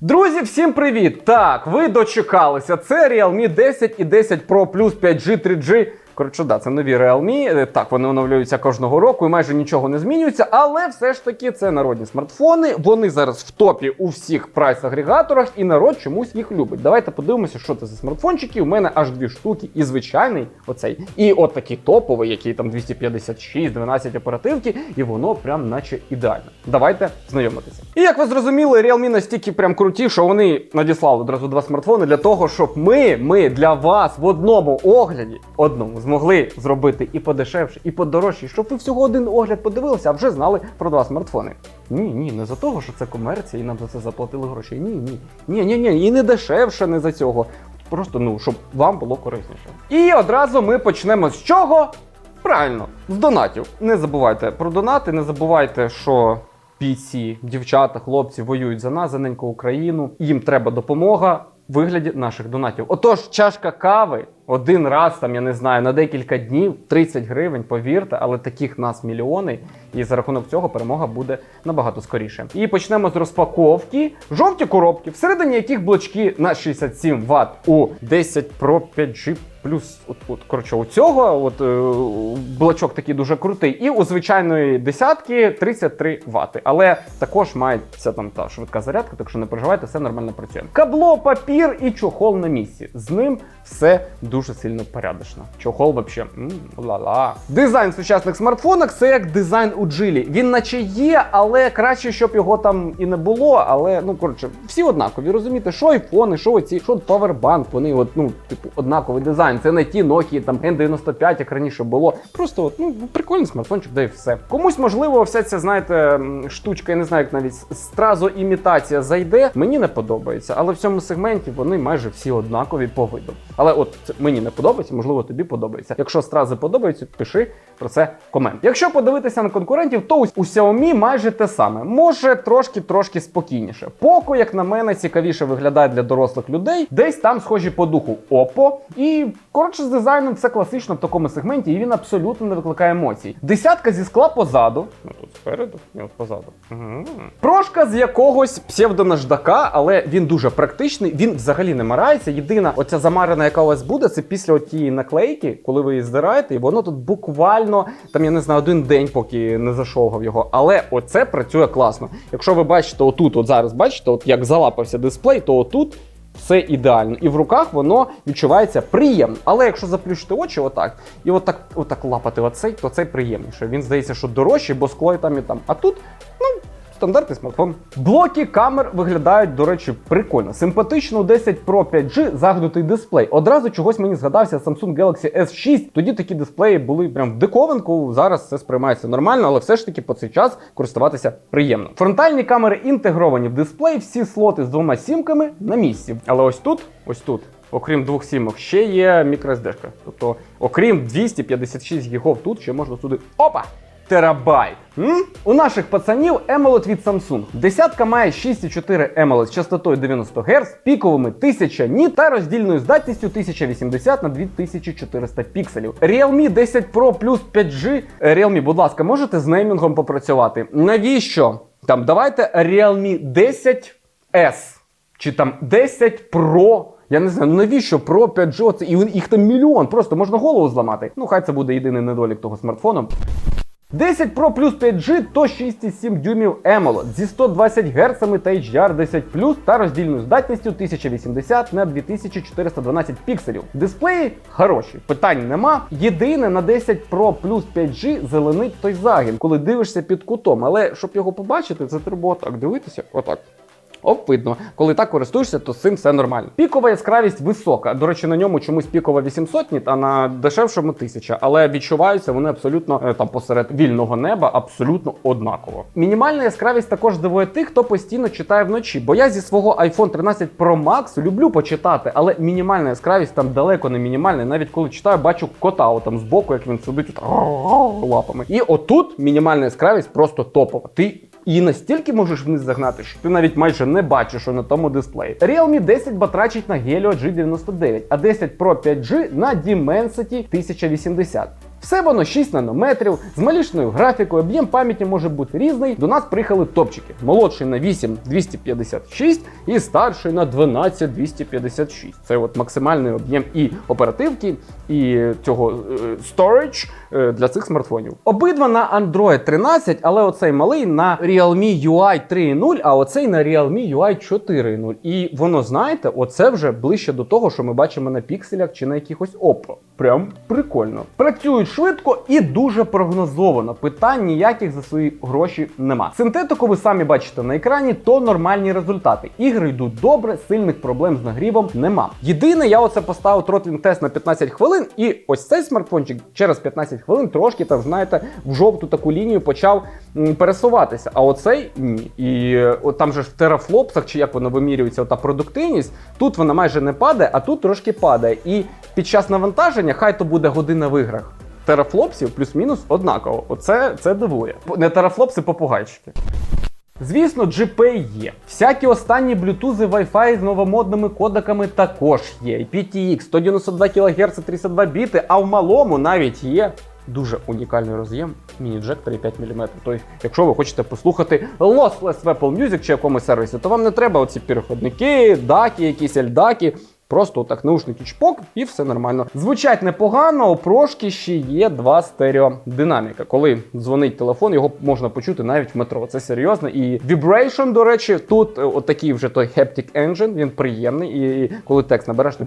Друзі, всім привіт! Так, ви дочекалися. Це Realme 10 і 10 Pro Plus 5G 3G. Коротше, да, це нові Realme. Е, Так, вони оновлюються кожного року і майже нічого не змінюється, але все ж таки це народні смартфони. Вони зараз в топі у всіх прайс-агрегаторах, і народ чомусь їх любить. Давайте подивимося, що це за смартфончики. У мене аж дві штуки, і звичайний оцей, і от такий топовий, який там 256, 12 оперативки, і воно прям наче ідеально. Давайте знайомитися. І як ви зрозуміли, Realme настільки прям круті, що вони надіслали одразу два смартфони для того, щоб ми, ми для вас в одному огляді, одному змогли зробити і подешевше, і подорожче, щоб ви всього один огляд подивилися, а вже знали про два смартфони. Ні, ні, не за того, що це комерція, і нам за це заплатили гроші. Ні, ні. Ні, ні, ні, і не дешевше, не за цього. Просто ну, щоб вам було корисніше. І одразу ми почнемо з чого? Правильно, з донатів. Не забувайте про донати, не забувайте, що бійці, дівчата, хлопці воюють за нас, за неньку Україну. Їм треба допомога в вигляді наших донатів. Отож, чашка кави один раз, там я не знаю, на декілька днів 30 гривень, повірте, але таких нас мільйони, і за рахунок цього перемога буде набагато скоріше. І почнемо з розпаковки. Жовті коробки, всередині яких блочки на 67 Вт у 10 Pro 5G плюс от, от коротше, у цього от е, блочок такий дуже крутий. І у звичайної десятки 33 Вт. Але також мається там та швидка зарядка, так що не переживайте, все нормально працює. Кабло, папір і чохол на місці. З ним все дуже сильно порядочно. Чохол м, ла-ла. Дизайн в сучасних смартфонах це як дизайн у джилі. Він наче є, але краще, щоб його там і не було. Але ну коротше, всі однакові. Розумієте, що айфони, що оці, що павербанк, вони от, ну, типу, однаковий дизайн. Це не ті Nokia, там N95, як раніше було. Просто от, ну, прикольний смартфончик, да і все. Комусь, можливо, вся ця, знаєте, штучка, я не знаю, як навіть стразоімітація зайде. Мені не подобається, але в цьому сегменті вони майже всі однакові по виду. Але от це мені не подобається, можливо, тобі подобається. Якщо стрази подобаються, пиши про це комент. Якщо подивитися на конкурентів, то у Xiaomi майже те саме. Може трошки-трошки спокійніше. Poco, як на мене, цікавіше виглядає для дорослих людей. Десь там схожі по духу Oppo. І коротше з дизайном все класично в такому сегменті, і він абсолютно не викликає емоцій. Десятка зі скла позаду. Спереду, ні, от позаду. Угу. Прошка з якогось псевдонаждака, але він дуже практичний. Він взагалі не марається. Єдина оця замарена, яка у вас буде, це після тієї наклейки, коли ви її здираєте, і воно тут буквально там я не знаю один день, поки не зашовгав його. Але оце працює класно. Якщо ви бачите, отут, от зараз бачите, от як залапався дисплей, то отут. Все ідеально, і в руках воно відчувається приємно. Але якщо заплющити очі, отак, і отак, отак лапати оцей, то цей приємніше. Він здається, що дорожчий, бо скло і там і там. А тут, ну. Стандартний смартфон. Блоки камер виглядають, до речі, прикольно. Симпатично 10 Pro 5G загнутий дисплей. Одразу чогось мені згадався Samsung Galaxy S6. Тоді такі дисплеї були прям в диковинку. Зараз це сприймається нормально, але все ж таки по цей час користуватися приємно. Фронтальні камери інтегровані в дисплей, всі слоти з двома сімками на місці. Але ось тут, ось тут. Окрім двох сімок, ще є microSD. Тобто, окрім 256 гігов, тут ще можна сюди. Опа! Терабайт. М? У наших пацанів AMOLED від Samsung. Десятка має 6,4 AMOLED з частотою 90 Гц, піковими 1000 ніт та роздільною здатністю 1080 на 2400 пікселів. Realme 10 Pro Plus 5G. Е, Realme, будь ласка, можете з неймінгом попрацювати? Навіщо? Там давайте Realme 10S чи там 10 Pro. Я не знаю, ну навіщо Pro 5G? Оце і їх там мільйон, просто можна голову зламати. Ну, хай це буде єдиний недолік того смартфону. 10 Pro Plus 5G то 6,7 дюймів AMOLED зі 120 Гц та HDR 10 та роздільною здатністю 1080 на 2412 пікселів. Дисплеї хороші, питань нема. Єдине на 10 Pro Plus 5G зеленить той загін, коли дивишся під кутом. Але щоб його побачити, це треба отак дивитися. Отак. Оп, видно, коли так користуєшся, то з цим все нормально. Пікова яскравість висока. До речі, на ньому чомусь пікова 800 ніт, а на дешевшому 1000. Але відчуваються вони абсолютно е, там посеред вільного неба, абсолютно однаково. Мінімальна яскравість також дивує тих, хто постійно читає вночі. Бо я зі свого iPhone 13 Pro Max люблю почитати, але мінімальна яскравість там далеко не мінімальна. Навіть коли читаю, бачу кота там збоку, як він сидить лапами. І отут мінімальна яскравість просто топова. Ти і настільки можеш вниз загнати, що ти навіть майже не бачиш, що на тому дисплеї. Realme 10 батрачить на Helio G99, а 10 Pro 5G на Dimensity 1080. Все воно 6 нанометрів, з малішною графікою, об'єм пам'яті може бути різний. До нас приїхали топчики. Молодший на 8 256 і старший на 12 256. Це от максимальний об'єм і оперативки, і цього е, storage е, для цих смартфонів. Обидва на Android 13, але оцей малий на Realme UI 3.0, а оцей на Realme UI 4.0. І воно, знаєте, оце вже ближче до того, що ми бачимо на пікселях чи на якихось Oppo. Прям прикольно. Працюють швидко і дуже прогнозовано. Питань ніяких за свої гроші нема. Синтетику ви самі бачите на екрані, то нормальні результати. Ігри йдуть добре, сильних проблем з нагрівом нема. Єдине, я оце поставив тротлінг тест на 15 хвилин, і ось цей смартфончик через 15 хвилин трошки там, знаєте, в жовту таку лінію почав пересуватися. А оцей ні. І от там же ж в терафлопсах, чи як воно вимірюється, ота продуктивність, тут вона майже не падає, а тут трошки падає. І під час навантаження, хай то буде година в іграх. Терафлопсів плюс-мінус однаково. Оце це дивує. Не терафлопси, попугайчики. Звісно, GPay є. Всякі останні блютузи Wi-Fi з новомодними кодеками також є. PTX 192 кГц 32 біти, а в малому навіть є. Дуже унікальний роз'єм, міні-джек 3,5 мм. Тобто, якщо ви хочете послухати Lossless в Apple Music чи якомусь сервісі, то вам не треба оці переходники, даки, якісь ельдаки. Просто отак наушники чпок і все нормально. Звучать непогано, у прошки ще є два стереодинаміка. Коли дзвонить телефон, його можна почути навіть в метро. Це серйозно. І Vibration, до речі, тут е, отакий вже той Haptic Engine, він приємний. І коли текст набереш, ти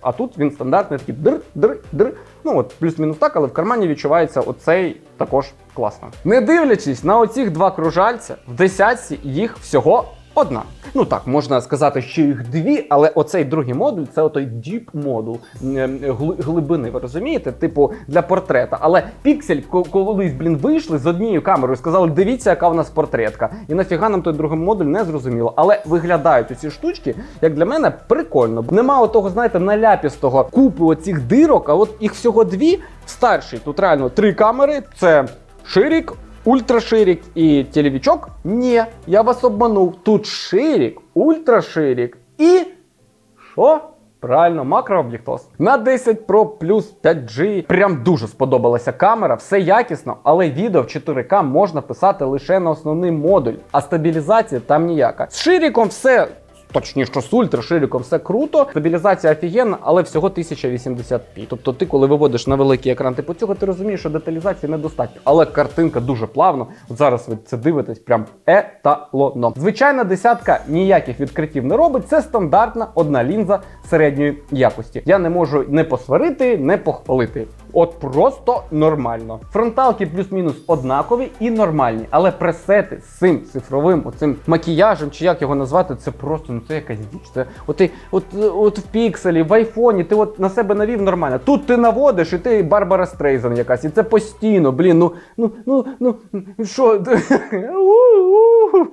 а тут він стандартний такий др, др, др. Ну от плюс-мінус так, але в кармані відчувається оцей також класно. Не дивлячись на оцих два кружальця, в десятці їх всього Одна. Ну так, можна сказати, що їх дві, але оцей другий модуль це отой deep модул ем, глибини, ви розумієте? Типу для портрета. Але піксель ко- колись, блін, вийшли з однією камерою сказали, дивіться, яка в нас портретка. І нафіга нам той другий модуль не зрозуміло. Але виглядають оці штучки, як для мене, прикольно. Нема отого, знаєте, наляпістого купи оцих дирок, а от їх всього дві. Старший тут реально три камери. Це ширік, ультраширік і телевічок? Ні, я вас обманув. Тут ширік, ультраширік і. Що? Правильно, макрооб'єктоз. На 10 Pro плюс 5G прям дуже сподобалася камера, все якісно, але відео в 4К можна писати лише на основний модуль, а стабілізація там ніяка. З ширіком все. Точніше, з ультраширіком все круто, стабілізація офігенна, але всього 1080p. Тобто ти, коли виводиш на великий екран типу цього, ти розумієш, що деталізації недостатньо. Але картинка дуже плавно. От зараз ви це дивитесь, прям еталоном. Звичайна десятка ніяких відкриттів не робить. Це стандартна одна лінза середньої якості. Я не можу не посварити, не похвалити. От просто нормально. Фронталки плюс-мінус однакові і нормальні, але пресети з цим цифровим оцим макіяжем, чи як його назвати, це просто ну це якась діч. Це от, от, от в пікселі, в айфоні, ти от на себе навів нормально. Тут ти наводиш, і ти Барбара Стрейзен якась, і це постійно, блін. Ну ну ну ну що? У-у.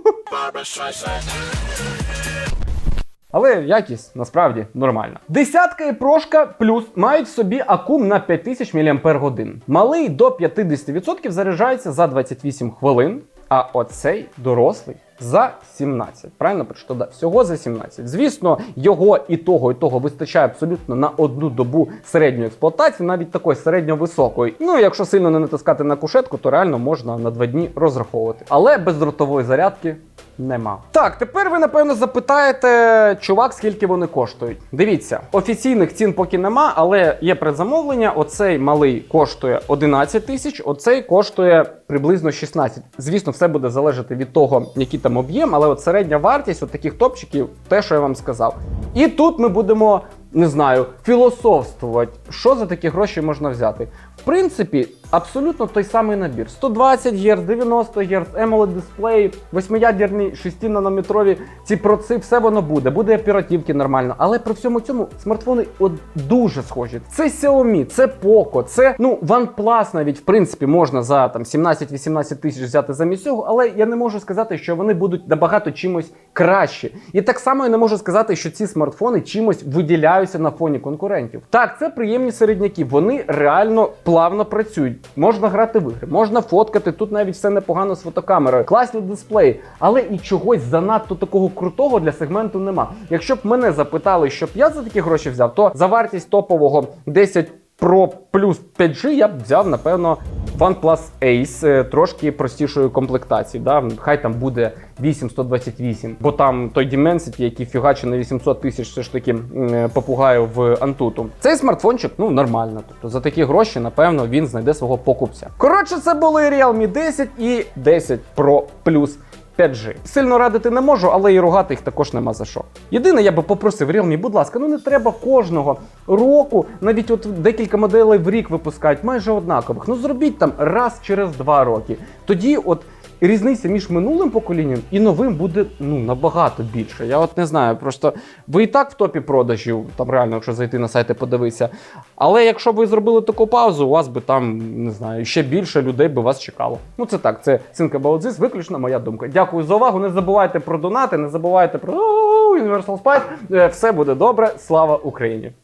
Але якість насправді нормальна. Десятка і прошка плюс мають собі акум на 5000 мАч. Малий до 50% заряджається за 28 хвилин, а оцей дорослий за 17. Правильно прочитав? Да, всього за 17. Звісно, його і того, і того вистачає абсолютно на одну добу середньої експлуатації, навіть такої середньо-високої. Ну, якщо сильно не натискати на кушетку, то реально можна на два дні розраховувати. Але бездротової зарядки нема. Так, тепер ви напевно запитаєте, чувак, скільки вони коштують. Дивіться, офіційних цін поки нема, але є предзамовлення. Оцей малий коштує 11 тисяч, оцей коштує приблизно 16. Звісно, все буде залежати від того, який там об'єм, але от середня вартість от таких топчиків, те, що я вам сказав. І тут ми будемо. Не знаю, філософствувати, що за такі гроші можна взяти. В принципі, абсолютно той самий набір: 120 Гц, 90 Гц, AMOLED дисплей, 8-ядерні 6-нанометрові ці проци, все воно буде. Буде оперативки нормально. Але при всьому цьому смартфони от дуже схожі. Це Xiaomi, це Poco, це ну OnePlus навіть в принципі можна за там 17-18 тисяч взяти замість цього, але я не можу сказати, що вони будуть набагато чимось кращі. І так само я не можу сказати, що ці смартфони чимось виділяються на фоні конкурентів. Так, це приємні середняки. Вони реально плавно працюють. Можна грати в ігри, можна фоткати. Тут навіть все непогано з фотокамерою, класні дисплеї, але і чогось занадто такого крутого для сегменту нема. Якщо б мене запитали, щоб я за такі гроші взяв, то за вартість топового 10 Pro плюс 5G я б взяв, напевно, OnePlus Ace е, трошки простішої комплектації. Да? Хай там буде 8128, бо там той Dimensity, який фігачить на 800 тисяч, все ж таки е, попугаю в Antutu. Цей смартфончик ну нормально. Тобто за такі гроші, напевно, він знайде свого покупця. Коротше, це були Realme 10 і 10 Pro Plus 5G. Сильно радити не можу, але і ругати їх також нема за що. Єдине, я би попросив Realme, будь ласка, ну не треба кожного року, навіть от декілька моделей в рік випускають, майже однакових. Ну зробіть там раз через два роки. Тоді от. Різниця між минулим поколінням і новим буде ну набагато більше. Я от не знаю. Просто ви і так в топі продажів, там реально, якщо зайти на сайт і подивитися. Але якщо б ви зробили таку паузу, у вас би там не знаю, ще більше людей би вас чекало. Ну це так, це Think About This, виключно моя думка. Дякую за увагу. Не забувайте про донати, не забувайте про Universal Spice. Е, Все буде добре. Слава Україні!